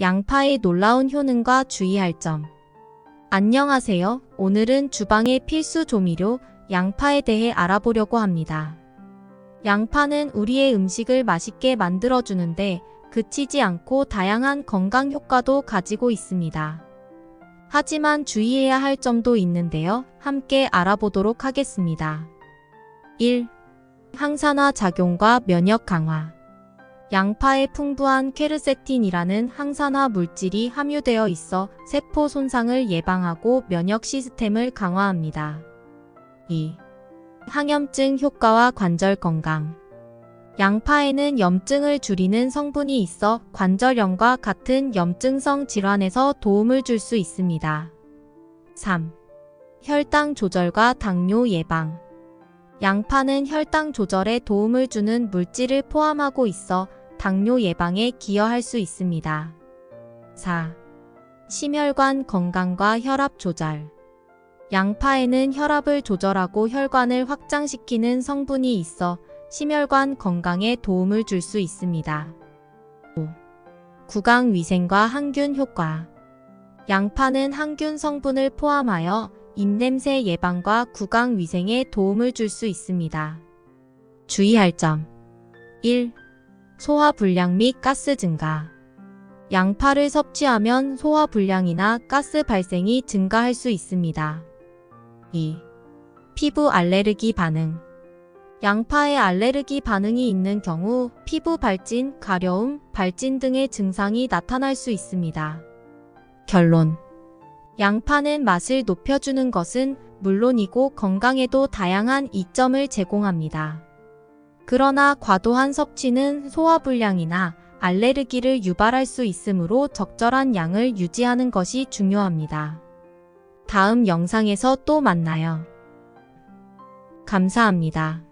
양파의 놀라운 효능과 주의할 점. 안녕하세요. 오늘은 주방의 필수 조미료 양파에 대해 알아보려고 합니다. 양파는 우리의 음식을 맛있게 만들어주는데 그치지 않고 다양한 건강 효과도 가지고 있습니다. 하지만 주의해야 할 점도 있는데요. 함께 알아보도록 하겠습니다. 1. 항산화 작용과 면역 강화. 양파에 풍부한 케르세틴이라는 항산화 물질이 함유되어 있어 세포 손상을 예방하고 면역 시스템을 강화합니다. 2. 항염증 효과와 관절 건강. 양파에는 염증을 줄이는 성분이 있어 관절염과 같은 염증성 질환에서 도움을 줄 수 있습니다. 3. 혈당 조절과 당뇨 예방. 양파는 혈당 조절에 도움을 주는 물질을 포함하고 있어 당뇨 예방에 기여할 수 있습니다. 4. 심혈관 건강과 혈압 조절. 양파에는 혈압을 조절하고 혈관을 확장시키는 성분이 있어 심혈관 건강에 도움을 줄 수 있습니다. 5. 구강 위생과 항균 효과. 양파는 항균 성분을 포함하여 입냄새 예방과 구강 위생에 도움을 줄 수 있습니다. 주의할 점 1. 소화 불량 및 가스 증가. 양파를 섭취하면 소화 불량이나 가스 발생이 증가할 수 있습니다. 2. 피부 알레르기 반응. 양파에 알레르기 반응이 있는 경우 피부 발진, 가려움, 발진 등의 증상이 나타날 수 있습니다. 결론. 양파는 맛을 높여주는 것은 물론이고 건강에도 다양한 이점을 제공합니다. 그러나 과도한 섭취는 소화불량이나 알레르기를 유발할 수 있으므로 적절한 양을 유지하는 것이 중요합니다. 다음 영상에서 또 만나요. 감사합니다.